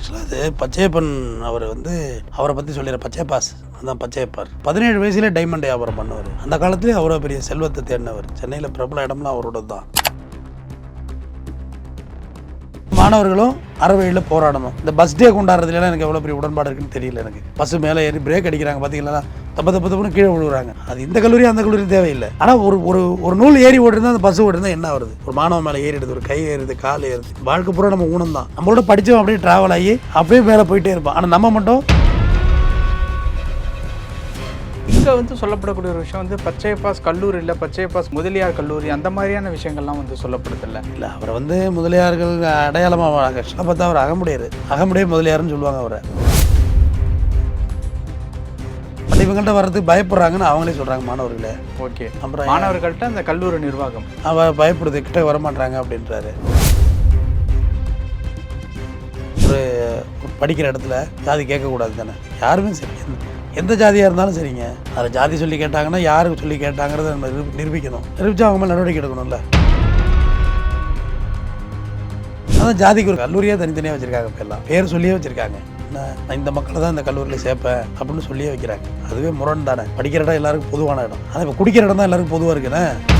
ஆக்சுவலாக அது பச்சையப்பன் அவர் வந்து அவரை பற்றி சொல்லிடுற பச்சையப்பாஸ். அதான் பச்சையப்பார். பதினேழு வயசுலேயே டைமண்ட் வியாபாரம் பண்ணுவார். அந்த காலத்துலேயே அவ்வளோ பெரிய செல்வத்தை தேடினவர். சென்னையில் பிரபல இடம்லாம் அவரோட தான் மாணவர்களும் அறவழியில் போராடணும். இந்த பஸ் டே கொண்டாடுறதுலாம் எனக்கு எவ்வளோ பெரிய உடன்பாடு இருக்குன்னு தெரியல எனக்கு. பஸ் மேலே ஏறி பிரேக் அடிக்கிறாங்க பார்த்தீங்களா தப்ப தப்பு தப்புன்னு கீழே விழுகிறாங்க அது இந்த கல்லூரி அந்த கல்லூரி தேவையில்லை. ஆனால் ஒரு ஒரு ஒரு நூல் ஏறி ஓடுறதா அந்த பஸ் ஓடுறதா என்ன வருது ஒரு மாணவன் மேலே ஏறிடுது ஒரு கை ஏறுது கால் ஏறுது. வாழ்க்கை பூரா நம்ம ஊனம் தான் நம்மளோட படித்தவன் அப்படியே ட்ராவல் ஆகி அப்படியே மேலே போயிட்டே இருப்பான். ஆனால் நம்ம மட்டும் இங்கே வந்து சொல்லப்படக்கூடிய ஒரு விஷயம் வந்து பச்சையப்பாஸ் கல்லூரியில் பச்சையப்பாஸ் முதலியார் கல்லூரி அந்த மாதிரியான விஷயங்கள்லாம் வந்து சொல்லப்படுதில்ல. இல்லை அவரை வந்து முதலியார்கள் அடையாளமாக ஆக்சுவலாக பார்த்தா அவர் அகமுடையார். அகமுடைய முதலியார்னு சொல்லுவாங்க அவரை. இவங்கள்ட்ட வர்றதுக்கு பயப்படுறாங்கன்னு அவங்களே சொல்கிறாங்க மாணவர்களே. ஓகே. அப்புறம் மாணவர்கள்ட்ட அந்த கல்லூரி நிர்வாகம். அவ பயப்படுது கிட்ட வரமாட்டாங்க அப்படின்றாரு. ஒரு படிக்கிற இடத்துல ஜாதி கேட்கக்கூடாது தானே யாருமே சரி எந்த- ஜாதியாக இருந்தாலும் சரிங்க. அதை ஜாதி சொல்லி கேட்டாங்கன்னா யாருக்கு சொல்லி கேட்டாங்கிறத நம்ம நிரூபிக்கணும். நிரூபிச்சா அவங்க மேலே நடவடிக்கை எடுக்கணும்ல. அதான் ஜாதிக்கு ஒரு கல்லூரியாக தனித்தனியாக வச்சுருக்காங்க இப்போ எல்லாம். பேர் சொல்லியே வச்சுருக்காங்க. நான் இந்த மக்களை தான் இந்த கல்லூரியில் சேர்ப்பேன் அப்படின்னு சொல்லியே வைக்கிறாங்க. அதுவே முரண் தானே. படிக்கிற இடம் எல்லாருக்கும் பொதுவான இடம். ஆனால் இப்போ குடிக்கிற இடம் தான் எல்லாருக்கும் பொதுவாக இருக்குண்ணே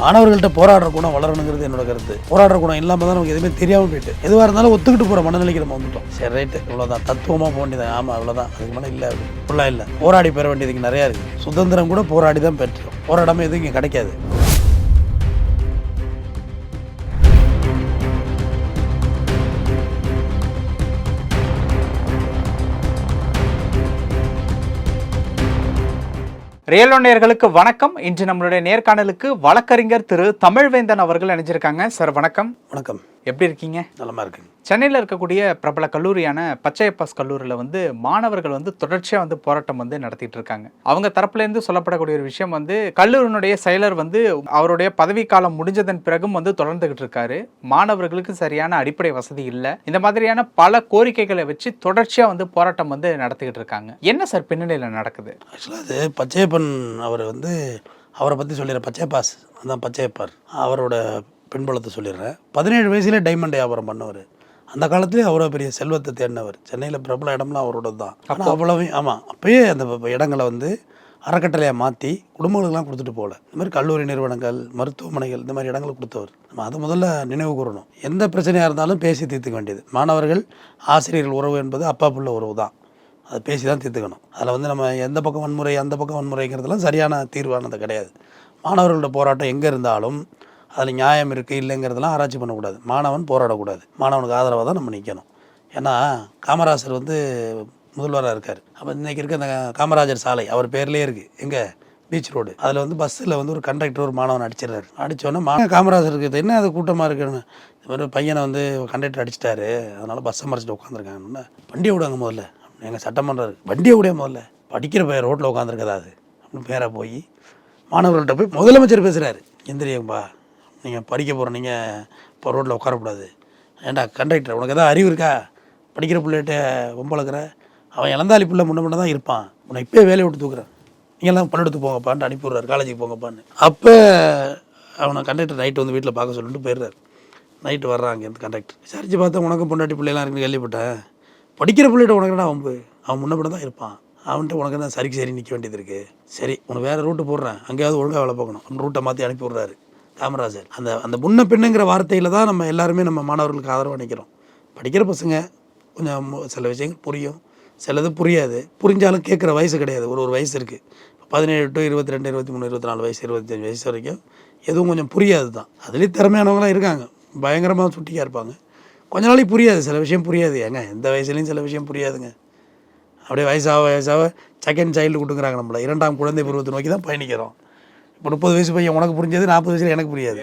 மாணவர்கள்ட்ட போராடுற குணம் வளரணுங்கிறது என்னோட கருத்து. போராடுற குணம் இல்லாமல் தான் நமக்கு எதுவுமே தெரியாமல் போயிட்டு. எதுவாக இருந்தாலும் ஒத்துக்கிட்டு போகிற மனநிலைக்கு நம்ம வந்துட்டோம். சரி ரைட்டு. இவ்வளோதான் தத்துவமாக போக வேண்டியது. ஆமாம் அவ்வளோதான் அதுக்கு மேலே இல்லை ஃபுல்லாக இல்லை. போராடி பெற வேண்டியதுக்கு நிறையா இருக்குது சுதந்திரம் கூட போராடி தான் பெற்றோம். போராடாமல் எதுவும் இங்கே கிடைக்காது. ரியல் நேயர்களுக்கு வணக்கம். இன்று நம்மளுடைய நேர்காணலுக்கு வழக்கறிஞர் திரு தமிழ்வேந்தன் அவர்கள் இணைஞ்சிருக்காங்க. சார் வணக்கம். வணக்கம். எப்படி இருக்கீங்க? நலமா இருக்குங்க. சென்னையில் இருக்கக்கூடிய பிரபல கல்லூரியான பச்சையப்பாஸ் கல்லூரியில் வந்து மாணவர்கள் வந்து தொடர்ச்சியாக வந்து போராட்டம் வந்து நடத்திட்டு இருக்காங்க. அவங்க தரப்புலேருந்து சொல்லப்படக்கூடிய ஒரு விஷயம் வந்து கல்லூரியினுடைய செயலர் வந்து அவருடைய பதவிக்காலம் முடிஞ்சதன் பிறகும் வந்து தொடர்ந்துகிட்டு இருக்காரு. மாணவர்களுக்கு சரியான அடிப்படை வசதி இல்லை. இந்த மாதிரியான பல கோரிக்கைகளை வச்சு தொடர்ச்சியாக வந்து போராட்டம் வந்து நடத்திக்கிட்டு இருக்காங்க. என்ன சார் பின்னணியில் நடக்குது? ஆக்சுவலாக அது பச்சையப்பன் அவர் வந்து அவரை பற்றி சொல்லிடுற பச்சையப்பாஸ் அதான் பச்சையப்பார். அவரோட பின்புலத்தை சொல்லிடுறேன் பதினேழு வயசுல டைமண்ட் வியாபாரம் பண்ணவர். அந்த காலத்துலேயே அவ்வளோ பெரிய செல்வத்தை தேடினவர். சென்னையில் பிரபல இடம்லாம் அவரோட தான். ஆனால் அவ்வளவு ஆமாம் அப்பயே அந்த இடங்களை வந்து அறக்கட்டளையாக மாற்றி குடும்பங்களுக்கெல்லாம் கொடுத்துட்டு போகல இந்த மாதிரி கல்லூரி நிறுவனங்கள் மருத்துவமனைகள் இந்த மாதிரி இடங்களை கொடுத்தவர். நம்ம அதை முதல்ல நினைவு கூறணும். எந்த பிரச்சனையாக இருந்தாலும் பேசி தீர்த்துக்க வேண்டியது. மாணவர்கள் ஆசிரியர்கள் உறவு என்பது அப்பா புள்ள உறவு தான் அதை பேசி தான் தீர்த்துக்கணும். அதில் வந்து நம்ம எந்த பக்கம் வன்முறை அந்த பக்கம் வன்முறைங்கிறதுலாம் சரியான தீர்வானது கிடையாது. மாணவர்களோட போராட்டம் எங்கே இருந்தாலும் அதில் நியாயம் இருக்குது இல்லைங்கிறதெல்லாம் ஆராய்ச்சி பண்ணக்கூடாது. மாணவன் போராடக்கூடாது. மாணவனுக்கு ஆதரவாக தான் நம்ம நிற்கணும். ஏன்னா காமராசர் வந்து முதல்வராக இருக்கார். அப்போ இன்றைக்கி இருக்க அந்த காமராஜர் சாலை அவர் பேர்லேயே இருக்குது. எங்கே? Beach road. அதில் வந்து பஸ்ஸில் வந்து ஒரு கண்டக்டர் ஒரு மாணவன் அடிச்சிடுறாரு. அடித்தோன்னே மா காமராஜருக்கு என்ன அது கூட்டமாக இருக்குன்னு? இந்த மாதிரி பையனை வந்து கண்டக்டர் அடிச்சிட்டாரு. அதனால் பஸ்ஸை மறைச்சிட்டு உட்காந்துருக்காங்க வண்டியை விடுவாங்க முதல்ல. எங்கள் சட்டமன்றம் இருக்கு. வண்டியை விட முதல்ல படிக்கிற பையன் ரோட்டில் உட்காந்துருக்கதா அது? அப்படின்னு பேராக போய் மாணவர்கள்ட்ட போய் முதலமைச்சர் பேசுகிறாரு எந்திரியம்பா நீங்கள் படிக்க போகிற நீங்கள் இப்போ ரோட்டில் உட்காரக்கூடாது. ஏன்டா கண்டக்டர் உனக்கு எதாவது அறிவு இருக்கா? படிக்கிற பிள்ளைகிட்ட பொம்பளக்கிற அவன் இளந்தாலி பிள்ளை முன்ன முன்ன தான் இருப்பான். உன்னை இப்போயே வேலையை விட்டு தூக்குறேன். நீங்கள்லாம் பள்ளிடத்துக்கு போங்கப்பான்ட்டு அனுப்பி விட்றாரு காலேஜுக்கு போங்கப்பான்னு. அப்போ அவனை கண்டக்டர் நைட்டு வந்து வீட்டில் பார்க்க சொல்லிட்டு போயிடுறாரு. நைட்டு வர்றான் அங்கேருந்து கண்டக்டர் விசாரித்து பார்த்தா உனக்கும் பொண்டாட்டி பிள்ளைலாம் இருக்குன்னு கேள்விப்பட்டேன். படிக்கிற பிள்ளைகிட்ட உனக்கு அவன் அவன் முன்னப்பட தான் இருப்பான். அவன்கிட்ட உனக்கு தான் சரிக்கு சரி நிற்க வேண்டியது இருக்குது சரி உனக்கு வேறு ரூட்டு போடுறேன். அங்கேயாவது ஒழுங்காக வேலை பார்க்கணும். அவன் ரூட்டை மாற்றி அனுப்பி விட்றாரு காமராஜர். அந்த அந்த முன்ன பெண்ணுங்கிற வார்த்தையில் தான் நம்ம எல்லாருமே நம்ம மாணவர்களுக்கு ஆதரவாக நிற்கிறோம் படிக்கிற பசங்க கொஞ்சம் சில விஷயங்கள் புரியும். சிலது புரியாது. புரிஞ்சாலும் கேட்குற வயசு கிடையாது. ஒரு ஒரு வயசு இருக்குது பதினேழு டு இருபத்தி ரெண்டு இருபத்தி மூணு இருபத்தி நாலு வயசு இருபத்தஞ்சு வயசு வரைக்கும் எதுவும் கொஞ்சம் புரியாது தான் அதுலேயும் திறமையானவங்களாம் இருக்காங்க. பயங்கரமாக சுட்டிக்காக இருப்பாங்க. கொஞ்ச நாளைக்கு புரியாது சில விஷயம் புரியாது. ஏங்க எந்த வயசுலேயும் சில விஷயம் புரியாதுங்க. அப்படியே வயசாக வயசாக செகண்ட் சைல்டு கொடுக்குறாங்க நம்மள. இரண்டாம் குழந்தை பருவத்தை நோக்கி தான் பயணிக்கிறோம். இப்போ முப்பது வயசு பையன் உனக்கு புரிஞ்சது நாற்பது வயசுல எனக்கு புரியாது.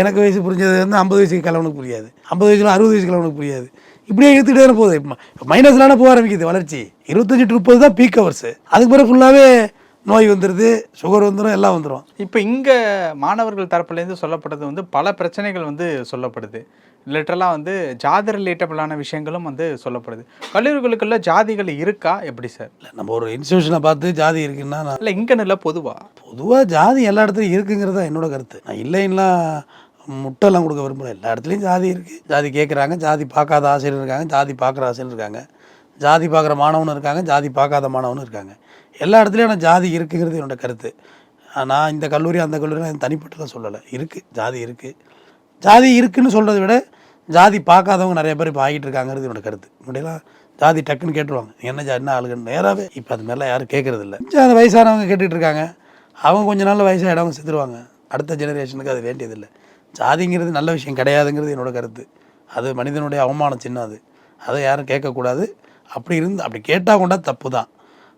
எனக்கு வயசு. புரிஞ்சது வந்து ஐம்பது வயசுக்கு கிழவனுக்கு புரியாது. ஐம்பது வயசுல அறுபது வயசு கிழவனுக்கு புரியாது. இப்படியே எடுத்துகிட்டே தானே போகுது. இப்போ மைனஸ்லான போக ஆரம்பிக்குது வளர்ச்சி. இருபத்தஞ்சி டு முப்பது தான் பீக் ஹவர்ஸ் அதுக்கு பிறகு ஃபுல்லாகவே நோய் வந்துடுது சுகர் வந்துடும் எல்லாம் வந்துடும் இப்போ இங்கே மாணவர்கள் தரப்புலேருந்து சொல்லப்படுறது வந்து பல பிரச்சனைகள் வந்து சொல்லப்படுது. லிட்டரலாக வந்து ஜாதி ரிலேட்டபிளான விஷயங்களும் வந்து சொல்லப்படுது. கல்லூரிகளுக்குள்ள ஜாதிகள் இருக்கா? எப்படி சார்? இல்லை நம்ம ஒரு இன்ஸ்டியூஷனை பார்த்து ஜாதி இருக்குன்னா இல்லை இங்கன்னு இல்லை பொதுவா? பொதுவாக ஜாதி எல்லா இடத்துலையும் இருக்குங்கிறது தான் என்னோட கருத்து. நான் இல்லைன்னா முட்டைலாம் கொடுக்க விரும்பல எல்லா இடத்துலையும் ஜாதி இருக்குது ஜாதி கேட்குறாங்க ஜாதி பார்க்காத ஆசிரியர் இருக்காங்க ஜாதி பார்க்குற ஆசிரியர் இருக்காங்க. ஜாதி பார்க்குற மாணவனும் இருக்காங்க ஜாதி பார்க்காத மாணவனும் இருக்காங்க. எல்லா இடத்துலையும் ஆனால் ஜாதி இருக்குங்கிறது என்னோட கருத்து. நான் இந்த கல்லூரி அந்த கல்லூரி தனிப்பட்டதாக தனிப்பட்டலாம் சொல்லலை. இருக்குது ஜாதி இருக்குது ஜாதி இருக்குன்னு சொல்கிறத விட ஜாதி பார்க்காதவங்க நிறைய பேர் இப்போ ஆகிட்டு இருக்காங்கிறது என்னோட கருத்து. முன்னாடிலாம் ஜாதி டக்குன்னு கேட்டுருவாங்க. என்ன ஜா என்ன ஆளுங்கன்னு நேராகவே இப்போ அது மாதிரிலாம் யாரும் கேட்குறது இல்லை அந்த வயசானவங்க கேட்டுகிட்டு இருக்காங்க. அவங்க கொஞ்ச நாள் வயசாகிடவங்க செத்துருவாங்க. அடுத்த ஜெனரேஷனுக்கு அது வேண்டியதில்லை. ஜாதிங்கிறது நல்ல விஷயம் கிடையாதுங்கிறது என்னோட கருத்து. அது மனிதனுடைய அவமானம் சின்னம் அது. அதை யாரும் கேட்கக்கூடாது. அப்படி இருந்து அப்படி கேட்டால் கொண்டா தப்பு தான்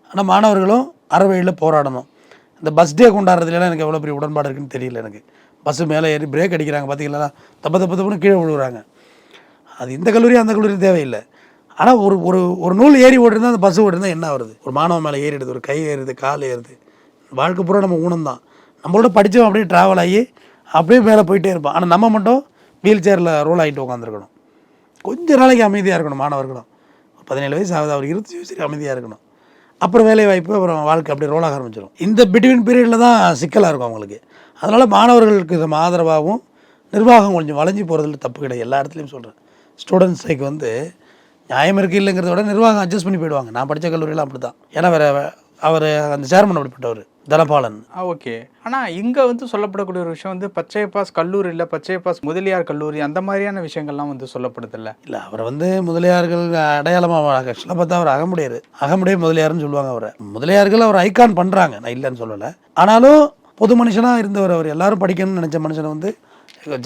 ஆனால் மாணவர்களும் அறவழியில் போராடணும். இந்த பஸ் டே கொண்டாடுறதுலாம் எனக்கு எவ்வளோ பெரிய உடன்பாடு இருக்குன்னு தெரியல எனக்கு. பஸ்ஸு மேலே ஏறி பிரேக் அடிக்கிறாங்க பார்த்தீங்களா தப்பு தப்பு தப்புன்னு கீழே விழுகிறாங்க அது இந்த கல்லூரி அந்த கல்லூரி தேவையில்லை. ஆனால் ஒரு ஒரு ஒரு நூல் ஏறி ஓடிருந்தால் அந்த பஸ் ஓடிருந்தால் என்ன வருது ஒரு மாணவன் மேலே ஏறிடுது ஒரு கை ஏறுது கால் ஏறுது. வாழ்க்கை பூரா நம்ம ஊனம் தான் நம்மளோட படித்தவன் அப்படியே ட்ராவல் ஆகி அப்படியே மேலே போயிட்டே இருப்பான். ஆனால் நம்ம மட்டும் வீல் சேரில் ரோல் ஆகிட்டு உட்காந்துருக்கணும் கொஞ்ச நாளைக்கு அமைதியாக இருக்கணும் மாணவர்களும். பதினேழு வயசு ஆகுது அவர் இருபத்தி வயசு அமைதியாக இருக்கணும். அப்புறம் வேலை வாய்ப்பு அப்புறம் வாழ்க்கை அப்படியே ரோல் ஆக ஆரம்பிச்சிடும் இந்த பிட்வீன் பீரியடில் தான் சிக்கலாக இருக்கும் அவங்களுக்கு. அதனால் மாணவர்களுக்கு இது ஆதரவாகவும் நிர்வாகம் கொஞ்சம் வளைஞ்சு போகிறதுல தப்பு கிடையாது. எல்லா இடத்துலையும் சொல்கிறேன் ஸ்டூடெண்ட்ஸ் ஸ்ட்ரைக் வந்து நியாயம் இருக்குது இல்லைங்கிறத விட நிர்வாகம் அட்ஜஸ்ட் பண்ணி போயிடுவாங்க. நான் படித்த கல்லூரியெல்லாம் அப்படி தான் ஏன்னா வேறு அவர் அந்த சேர்மன் அப்படிப்பட்டவர் தனபாலன். ஓகே. ஆனால் இங்கே வந்து சொல்லப்படக்கூடிய ஒரு விஷயம் வந்து பச்சையப்பாஸ் கல்லூரியில் பச்சையப்பாஸ் முதலியார் கல்லூரி அந்த மாதிரியான விஷயங்கள்லாம் வந்து சொல்லப்படுதில்ல. இல்லை அவரை வந்து முதலியார்கள் அடையாளமாக ஆக்சுவலாக பார்த்தா அவர் அகமுடையார். அகமுடைய முதலியார்னு சொல்லுவாங்க அவரை. முதலியார்கள் அவர் ஐகான் பண்ணுறாங்க நான் இல்லைன்னு சொல்லலை. ஆனாலும் பொது மனுஷனாக இருந்தவர் அவர். எல்லாரும் படிக்கணும்னு நினச்ச மனுஷனை வந்து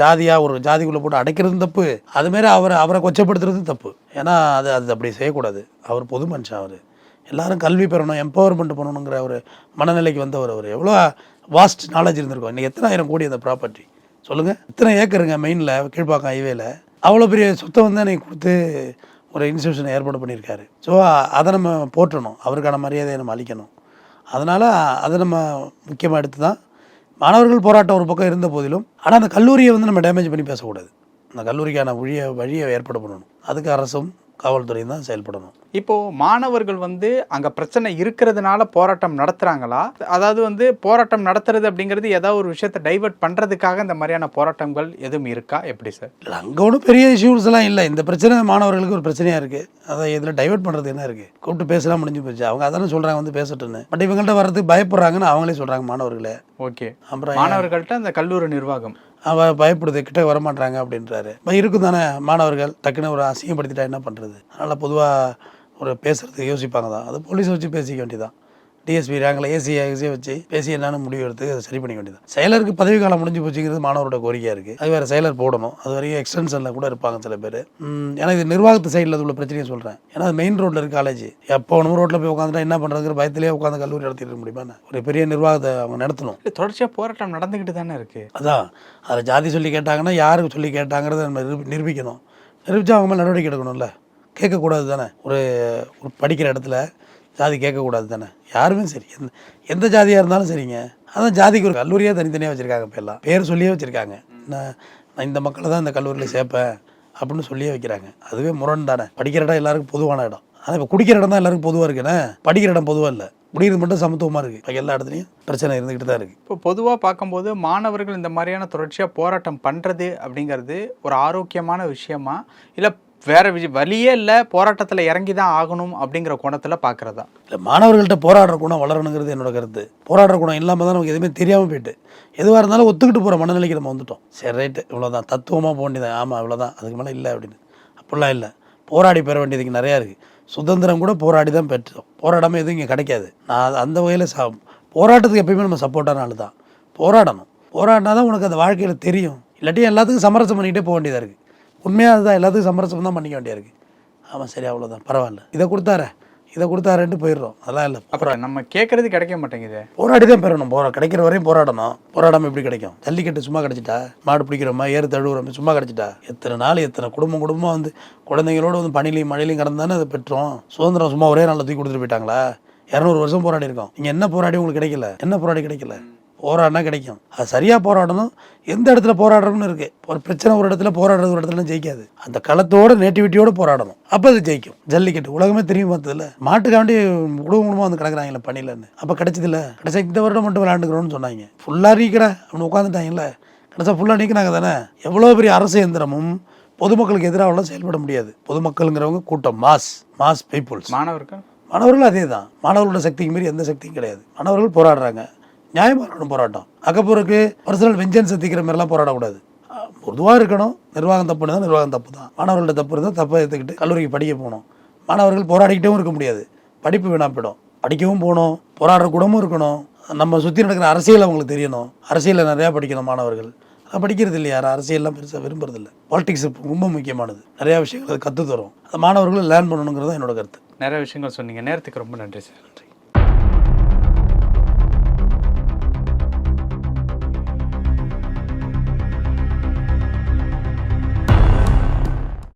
ஜாதியாக ஒரு ஜாதிக்குள்ளே போட்டு அடைக்கிறதும் தப்பு. அதுமாரி அவரை அவரை கொச்சப்படுத்துறதும் தப்பு. ஏன்னா அது அது அப்படி செய்யக்கூடாது. அவர் பொது மனுஷன் அவர். எல்லாரும் கல்வி பெறணும் எம்பவர்மெண்ட் பண்ணணுங்கிற ஒரு மனநிலைக்கு வந்தவர் அவர். எவ்வளோ வாஸ்ட் நாலேஜ் இருந்திருக்கும். இன்றைக்கி எத்தனை ஆயிரம் கோடி அந்த ப்ராப்பர்ட்டி சொல்லுங்கள் எத்தனை ஏக்கருங்க மெயினில் கீழ்ப்பாக்கம் ஹைவேல அவ்வளோ பெரிய சொத்தை வந்து எனக்கு கொடுத்து ஒரு இன்ஸ்டியூஷனை ஏற்பாடு பண்ணியிருக்காரு. ஸோ அதை நம்ம போற்றணும். அவருக்கான மரியாதையை நம்ம அளிக்கணும். அதனால் அதை நம்ம முக்கியமாக எடுத்து தான் மாணவர்கள் போராட்டம் ஒரு பக்கம் இருந்த போதிலும் ஆனால் அந்த கல்லூரியை வந்து நம்ம டேமேஜ் பண்ணி பேசக்கூடாது. அந்த கல்லூரிக்கான வழியை வழியை ஏற்பாடு பண்ணணும். அதுக்கு அரசும் காவல்துறையும் தான் செயல்படணும். இப்போ மாணவர்கள் வந்து அங்க பிரச்சனை இருக்கிறதுனால போராட்டம் நடத்துறாங்களா? அதாவது வந்து போராட்டம் நடத்துறது அப்படிங்கிறது ஏதாவது ஒரு விஷயத்தை டைவர்ட் பண்றதுக்காக இந்த மாதிரியான போராட்டங்கள் எதுவும் இருக்கா? எப்படி சார் இல்லை அங்கே ஒன்றும் பெரிய இஷ்யூஸ் எல்லாம் இல்லை. இந்த பிரச்சனை மாணவர்களுக்கு ஒரு பிரச்சனையாக இருக்குது அதை இதில் டைவர்ட் பண்ணுறது என்ன இருக்குது கூப்பிட்டு பேசலாம் முடிஞ்சு போச்சு. அவங்க அதானே சொல்கிறாங்க வந்து பேசட்டுன்னு பட் இவங்கள்ட்ட வர்றதுக்கு பயப்படுறாங்கன்னு அவங்களே சொல்கிறாங்க மாணவர்களே. ஓகே அப்புறம் மாணவர்கள்ட்ட அந்த கல்லூரி நிர்வாகம். அவள் பயப்படுது கிட்ட வரமாட்டாங்க அப்படின்றாரு. இப்போ இருக்கும் தானே மாணவர்கள் டக்குன்னு ஒரு அசிங்கப்படுத்திட்டா என்ன பண்ணுறது அதனால் பொதுவாக ஒரு பேசுகிறதுக்கு யோசிப்பாங்க தான் அது போலீஸை வச்சு பேசிக்க வேண்டியதான் டிஎஸ்பி ரேங்கில் ஏசி ஏசியை வச்சு பேசி என்னன்னு முடிவு எடுத்து அதை சரி பண்ணிக்க வேண்டியதான் செயலருக்கு பதவி காலம் முடிஞ்சு போச்சுங்கிறது மாணவரோட கோரிக்கையாக இருக்குது அது வேறு செயலர் போடணும். அது வரைக்கும் எக்ஸ்டென்ஷனில் கூட இருப்பாங்க சில பேர். ஏன்னா இது நிர்வாகத்து சைடில் உள்ள பிரச்சனையை சொல்கிறேன் ஏன்னா அது மெயின் ரோட்டில் இருக்க காலேஜ் எப்போ ஒன்று ரோட்டில் போய் உட்காந்துட்டா என்ன பண்ணுறதுங்கிற பயத்திலே உட்காந்து கல்லூரி நடத்திட்டு முடியுமா? ஒரு பெரிய நிர்வாகத்தை அவங்க நடத்தணும். இல்ல, தொடர்ச்சியா போராட்டம் நடந்துகிட்டு தானே இருக்கு. அதான். அதில் ஜாதி சொல்லி கேட்டாங்கன்னா யாருக்கு சொல்லி கேட்டாங்கிறத நம்ம நிரூபி- நிரூபிக்கணும். நிரூபிச்சா அவங்க மேலே நடவடிக்கை எடுக்கணும்ல. கேட்கக்கூடாது தானே ஒரு படிக்கிற இடத்துல ஜாதி கேட்கக்கூடாது தானே? யாருமே சரி எந்த எந்த ஜாதியாக இருந்தாலும் சரிங்க. அதான் ஜாதிக்கு ஒரு கல்லூரியாக தனித்தனியாக வச்சுருக்காங்க இப்போ எல்லாம். பேர் சொல்லியே வச்சுருக்காங்க. நான் நான் இந்த மக்களை தான் இந்த கல்லூரியில் சேர்ப்பேன் அப்படின்னு சொல்லியே வைக்கிறாங்க. அதுவே முரண் தானே. படிக்கிற இடம் எல்லாருக்கும் பொதுவான இடம். ஆனால் இப்போ குடிக்கிற இடம் தான் எல்லாருக்கும் பொதுவாக இருக்குண்ணே படிக்கிற இடம் பொதுவாக இல்லை. குடிக்கிறது மட்டும் சமத்துவமாக இருக்குது இப்போ எல்லா இடத்துலையும் பிரச்சனை இருந்துக்கிட்டு தான் இருக்குது இப்போ பொதுவாக பார்க்கும்போது மாணவர்கள் இந்த மாதிரியான தொடர்ச்சியாக போராட்டம் பண்ணுறது அப்படிங்கிறது ஒரு ஆரோக்கியமான விஷயமா? இல்லை வேற வழியே இல்லை போராட்டத்தில் இறங்கி தான் ஆகணும் அப்படிங்கிற கோணத்தில் பார்க்குறதா இல்லை மாணவர்கள்ட்ட போராடுற குணம் வளரணுங்கிறது என்னோட கருத்து. போராடுற குணம் இல்லாமல் தான் நமக்கு எதுவுமே தெரியாமல் போயிட்டு. எதுவாக இருந்தாலும் ஒத்துக்கிட்டு போகிற மனநிலைக்கு நம்ம வந்துட்டோம். சரி ரைட்டு இவ்வளோதான் தத்துவமாக போக வேண்டியது ஆமாம் இவ்வளோதான் அதுக்கு மேலே இல்லை அப்படின்னு. அப்படிலாம் இல்லை. போராடி பெற வேண்டியதுக்கு நிறையா இருக்குது சுதந்திரம் கூட போராடி தான் பெற்றோம். போராடாமல் எதுவும் இங்கே கிடைக்காது. நான் அந்த வகையில் சா போராட்டத்துக்கு எப்பயுமே நம்ம சப்போர்ட்டான ஆள் தான் போராடணும். போராடினா தான் உனக்கு அந்த வாழ்க்கையில் தெரியும். இல்லாட்டி எல்லாத்துக்கும் சமரசம் பண்ணிக்கிட்டே போக வேண்டியதாக இருக்குது உண்மையாக அதுதான் எல்லாத்துக்கும் சமரசம் தான் பண்ணிக்க வேண்டியா இருக்குது ஆமாம் சரி அவ்வளோதான் பரவாயில்ல. இதை கொடுத்தாரே. இதை கொடுத்தாரேன்ட்டு போயிடுறோம். அதெல்லாம் இல்லை. அப்புறம் நம்ம கேட்கறது கிடைக்க மாட்டேங்குது. போராடி தான் பெறணும். போரா கிடைக்கிற வரையும் போராடணும். போராடாமல் எப்படி கிடைக்கும்? ஜல்லிக்கட்டு சும்மா கிடைச்சிட்டா? மாடு பிடிக்கிறோமா ஏறு தழுவுறோமா சும்மா கிடைச்சிட்டா? எத்தனை நாள் எத்தனை குடும்பம் குடும்பம் வந்து குழந்தைங்களோட வந்து பனிலையும் மழையிலையும் கடந்தானே அதை பெற்றோம்? சுதந்திரம் சும்மா ஒரே நாளில் தூக்கி கொடுத்துட்டு போயிட்டாங்களா? இரநூறு வருஷம் போராடி இருக்கோம் நீங்கள் என்ன போராடி உங்களுக்கு கிடைக்கல? என்ன போராடி கிடைக்கல? போராடினா கிடைக்கும். அது சரியாக போராடணும். எந்த இடத்துல போராடுறோம்னு இருக்கு. ஒரு பிரச்சனை ஒரு இடத்துல போராடுறது ஒரு இடத்துல ஜெயிக்காது. அந்த களத்தோட நேட்டிவிட்டியோட போராடணும். அப்போ அது ஜெயிக்கும். ஜல்லிக்கட்டு. உலகமே தெரியும் பார்த்ததில்ல மாட்டுக்காண்டி குடும்ப குடும்பம் வந்து கிடக்குறாங்கல்ல பணியிலன்னு அப்போ கிடைச்சதில்ல கிடைச்சா இந்த வருடம் மட்டும் விளையாண்டுக்கிறோம்னு சொன்னாங்க. ஃபுல்லாக ரீக்கிற அப்படின்னு உட்காந்துட்டாங்கல்ல கடைசியாக ஃபுல்லாக நீக்கினாங்க தானே. எவ்வளோ பெரிய அரசு எந்திரமும் பொதுமக்களுக்கு எதிராகலாம் செயல்பட முடியாது. பொதுமக்கள்ங்கிறவங்க கூட்டம். மாஸ் மாஸ் பீப்புள்ஸ் மாணவர்கள்? மாணவர்கள் அதே தான் மாணவர்களோட சக்திக்கு மீறி எந்த சக்தியும் கிடையாது. மாணவர்கள் போராடுறாங்க. நியாயமாக இருக்கணும் போராட்டம். அக்கப்போருக்கு பர்சனல் வெஞ்சன்ஸ் எத்திக்கிற மாதிரிலாம் போராடக்கூடாது. பொதுவாக இருக்கணும். நிர்வாகம் தப்புன்னு தான் நிர்வாகம் தப்பு தான். மாணவர்களோட தப்பு இருந்தால் தப்பை எடுத்துக்கிட்டு கல்லூரிக்கு படிக்க போகணும். மாணவர்கள் போராடிக்கிட்டும் இருக்க முடியாது. படிப்பு வீணாக போயிடும். படிக்கவும் போகணும். போராடுற குணமும் இருக்கணும். நம்ம சுற்றி நடக்கிற அரசியல் அவங்களுக்கு தெரியணும். அரசியலில் நிறையா படிக்கணும் மாணவர்கள். அதை படிக்கிறது இல்லை யாரும் அரசியல்லாம் பெருசாக விரும்புறதில்ல பாலிடிக்ஸ் ரொம்ப முக்கியமானது. நிறையா விஷயங்கள் அது கற்று தரும் அந்த மாணவர்கள் லேர்ன் பண்ணணுங்கிறது தான் என்னோட கருத்து. நிறைய விஷயங்கள் சொன்னீங்க. நேரத்துக்கு ரொம்ப நன்றி சார். நன்றி.